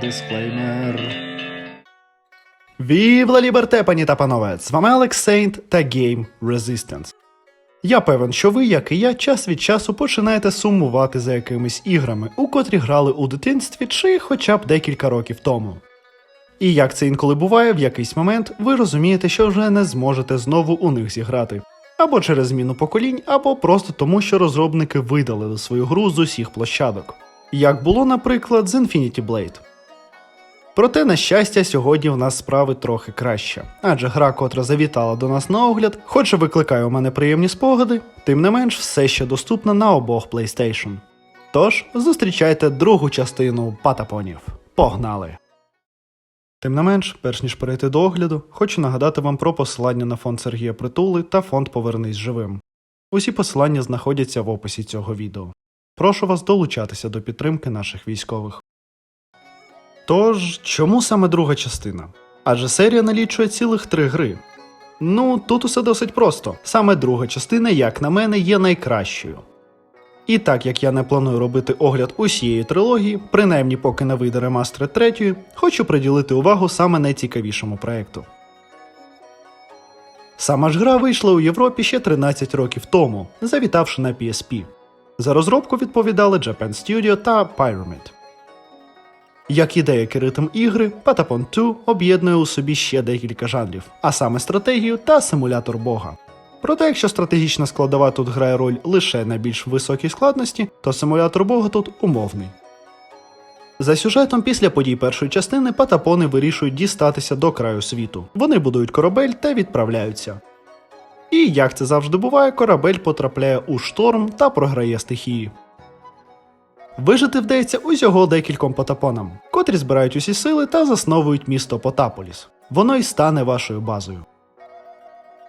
дисклеймер. Вівла Ліберте, пані та панове! З вами Алекс Сейнт та Game Resistance. Я певен, що ви, як і я, час від часу починаєте сумувати за якимись іграми, у котрі грали у дитинстві чи хоча б декілька років тому. І як це інколи буває, в якийсь момент ви розумієте, що вже не зможете знову у них зіграти. Або через зміну поколінь, або просто тому, що розробники видалили свою гру з усіх площадок. Як було, наприклад, з Infinity Blade. Проте, на щастя, сьогодні в нас справи трохи краще, адже гра, котра завітала до нас на огляд, хоч і викликає у мене приємні спогади, тим не менш все ще доступна на обох PlayStation. Тож зустрічайте другу частину Патапонів. Погнали! Тим не менш, перш ніж перейти до огляду, хочу нагадати вам про посилання на фонд Сергія Притули та фонд Повернись живим. Усі посилання знаходяться в описі цього відео. Прошу вас долучатися до підтримки наших військових. Тож, чому саме друга частина? Адже серія налічує цілих три гри. Ну, тут усе досить просто. Саме друга частина, як на мене, є найкращою. І так як я не планую робити огляд усієї трилогії, принаймні поки не вийде ремастер третьої, хочу приділити увагу саме найцікавішому проекту. Сама ж гра вийшла у Європі ще 13 років тому, завітавши на PSP. За розробку відповідали Japan Studio та Pyramid. Як і деякі ритм ігри, Patapon 2 об'єднує у собі ще декілька жанрів, а саме стратегію та симулятор бога. Проте, якщо стратегічна складова тут грає роль лише на більш високій складності, то симулятор бога тут умовний. За сюжетом, після подій першої частини патапони вирішують дістатися до краю світу. Вони будують корабель та відправляються. І як це завжди буває, корабель потрапляє у шторм та програє стихії. Вижити вдається усього декільком потапонам, котрі збирають усі сили та засновують місто Потаполіс. Воно й стане вашою базою.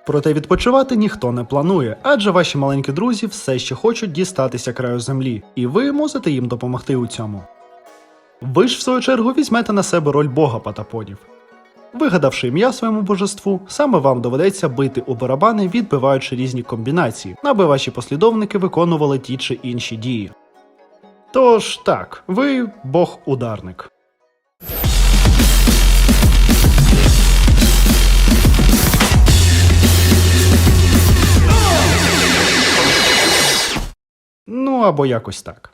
Проте відпочивати ніхто не планує, адже ваші маленькі друзі все ще хочуть дістатися краю землі, і ви мусите їм допомогти у цьому. Ви ж, в свою чергу, візьмете на себе роль бога патапонів. Вигадавши ім'я своєму божеству, саме вам доведеться бити у барабани, відбиваючи різні комбінації, аби ваші послідовники виконували ті чи інші дії. Тож так, ви бог-ударник. Ну або якось так.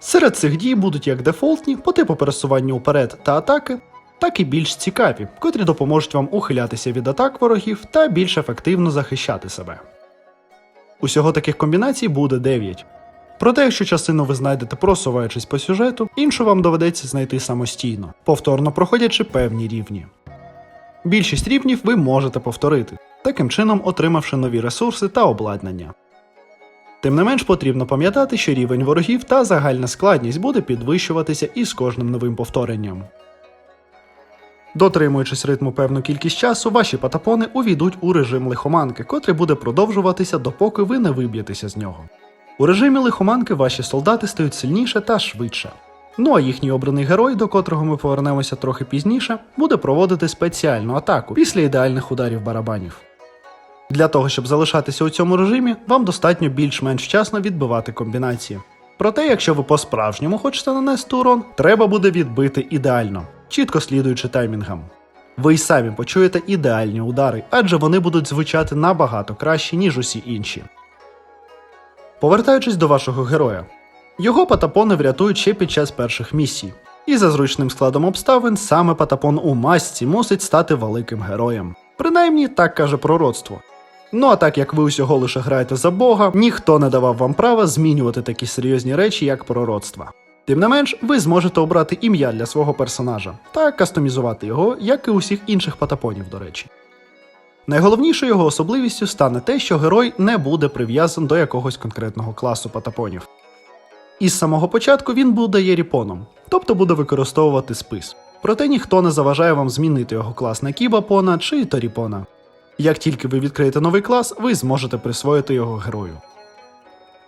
Серед цих дій будуть як дефолтні по типу пересування уперед та атаки, так і більш цікаві, котрі допоможуть вам ухилятися від атак ворогів та більш ефективно захищати себе. Усього таких комбінацій буде 9. Проте, якщо частину ви знайдете просуваючись по сюжету, іншу вам доведеться знайти самостійно, повторно проходячи певні рівні. Більшість рівнів ви можете повторити, таким чином отримавши нові ресурси та обладнання. Тим не менш потрібно пам'ятати, що рівень ворогів та загальна складність буде підвищуватися із кожним новим повторенням. Дотримуючись ритму певну кількість часу, ваші патапони увійдуть у режим лихоманки, котрий буде продовжуватися, допоки ви не виб'єтеся з нього. У режимі лихоманки ваші солдати стають сильніше та швидше. Ну а їхній обраний герой, до котрого ми повернемося трохи пізніше, буде проводити спеціальну атаку після ідеальних ударів барабанів. Для того, щоб залишатися у цьому режимі, вам достатньо більш-менш вчасно відбивати комбінації. Проте, якщо ви по-справжньому хочете нанести урон, треба буде відбити ідеально, чітко слідуючи таймінгам. Ви й самі почуєте ідеальні удари, адже вони будуть звучати набагато краще, ніж усі інші. Повертаючись до вашого героя, його патапони врятують ще під час перших місій. І за зручним складом обставин саме патапон у масці мусить стати великим героєм. Принаймні так каже пророцтво. Ну а так як ви усього лише граєте за Бога, ніхто не давав вам права змінювати такі серйозні речі, як пророцтва. Тим не менш, ви зможете обрати ім'я для свого персонажа та кастомізувати його, як і усіх інших патапонів, до речі. Найголовнішою його особливістю стане те, що герой не буде прив'язан до якогось конкретного класу патапонів. Із самого початку він буде єріпоном, тобто буде використовувати спис. Проте ніхто не заважає вам змінити його клас на кібапона чи торіпона. Як тільки ви відкриєте новий клас, ви зможете присвоїти його герою.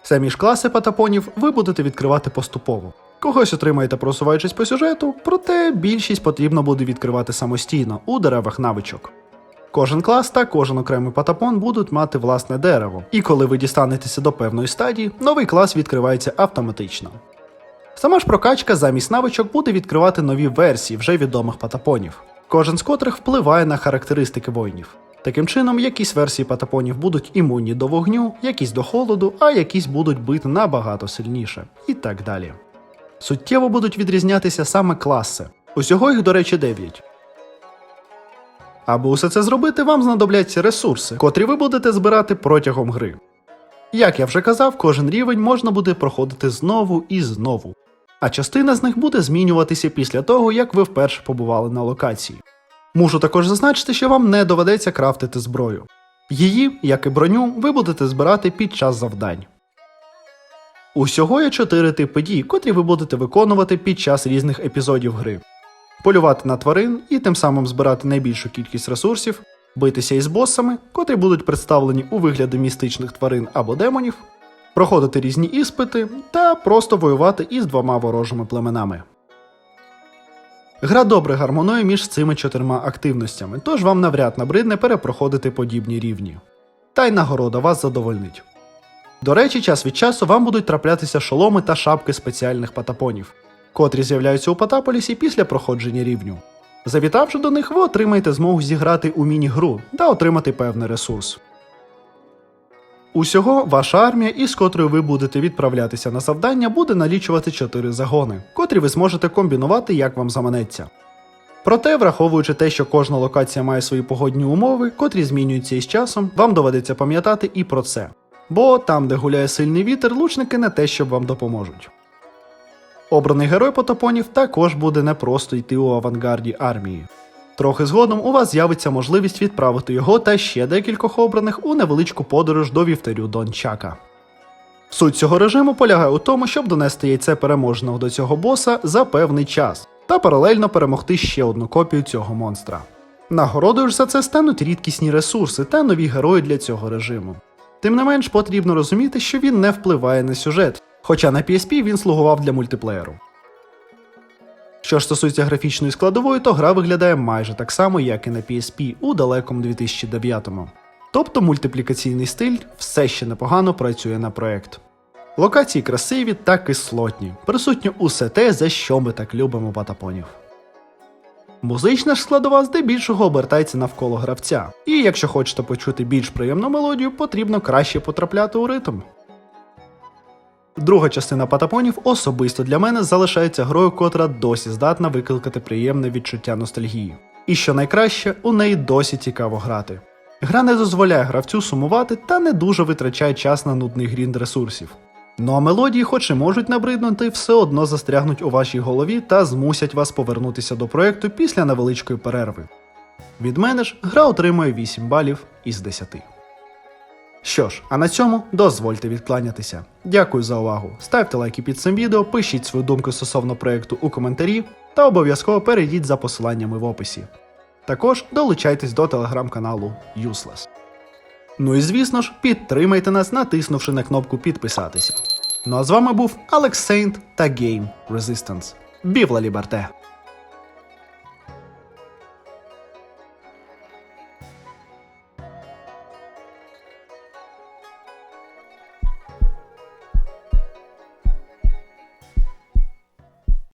Самі ж класи патапонів ви будете відкривати поступово. Когось отримаєте просуваючись по сюжету, проте більшість потрібно буде відкривати самостійно у деревах навичок. Кожен клас та кожен окремий патапон будуть мати власне дерево, і коли ви дістанетеся до певної стадії, новий клас відкривається автоматично. Сама ж прокачка замість навичок буде відкривати нові версії вже відомих патапонів, кожен з котрих впливає на характеристики воїнів. Таким чином, якісь версії патапонів будуть імунні до вогню, якісь до холоду, а якісь будуть бити набагато сильніше, і так далі. Суттєво будуть відрізнятися саме класи. Усього їх, до речі, 9. Аби усе це зробити, вам знадобляться ресурси, котрі ви будете збирати протягом гри. Як я вже казав, кожен рівень можна буде проходити знову і знову, а частина з них буде змінюватися після того, як ви вперше побували на локації. Мушу також зазначити, що вам не доведеться крафтити зброю. Її, як і броню, ви будете збирати під час завдань. Усього є чотири типи дій, котрі ви будете виконувати під час різних епізодів гри: полювати на тварин і тим самим збирати найбільшу кількість ресурсів, битися із босами, котрі будуть представлені у вигляді містичних тварин або демонів, проходити різні іспити та просто воювати із двома ворожими племенами. Гра добре гармонує між цими чотирма активностями, тож вам навряд набридне перепроходити подібні рівні. Та й нагорода вас задовольнить. До речі, час від часу вам будуть траплятися шоломи та шапки спеціальних патапонів, котрі з'являються у Патаполісі після проходження рівню. Завітавши до них, ви отримаєте змогу зіграти у міні-гру та отримати певний ресурс. Усього ваша армія, із котрою ви будете відправлятися на завдання, буде налічувати 4 загони, котрі ви зможете комбінувати як вам заманеться. Проте, враховуючи те, що кожна локація має свої погодні умови, котрі змінюються із часом, вам доведеться пам'ятати і про це. Бо там, де гуляє сильний вітер, лучники не те, щоб вам допоможуть. Обраний герой потопонів також буде не просто йти у авангарді армії. Трохи згодом у вас з'явиться можливість відправити його та ще декількох обраних у невеличку подорож до вівтарю Дончака. Суть цього режиму полягає у тому, щоб донести яйце переможеного до цього боса за певний час та паралельно перемогти ще одну копію цього монстра. Нагородою ж за це стануть рідкісні ресурси та нові герої для цього режиму. Тим не менш, потрібно розуміти, що він не впливає на сюжет, хоча на PSP він слугував для мультиплеєру. Що ж стосується графічної складової, то гра виглядає майже так само, як і на PSP у далекому 2009-му. Тобто мультиплікаційний стиль все ще непогано працює на проект. Локації красиві та кислотні, присутнє усе те, за що ми так любимо патапонів. Музична ж складова здебільшого обертається навколо гравця, і якщо хочете почути більш приємну мелодію, потрібно краще потрапляти у ритм. Друга частина патапонів особисто для мене залишається грою, котра досі здатна викликати приємне відчуття ностальгії. І що найкраще, у неї досі цікаво грати. Гра не дозволяє гравцю сумувати та не дуже витрачає час на нудний грінд ресурсів. Ну а мелодії, хоч і можуть набриднути, все одно застрягнуть у вашій голові та змусять вас повернутися до проекту після невеличкої перерви. Від мене ж гра отримує 8 балів із 10. Що ж, а на цьому дозвольте відкланятися. Дякую за увагу. Ставте лайки під цим відео, пишіть свою думку стосовно проекту у коментарі та обов'язково перейдіть за посиланнями в описі. Також долучайтесь до телеграм-каналу Useless. Ну і звісно ж, підтримайте нас, натиснувши на кнопку підписатися. Ну а з вами був Алекс Сейнт та Game Resistance. Бівла Ліберте!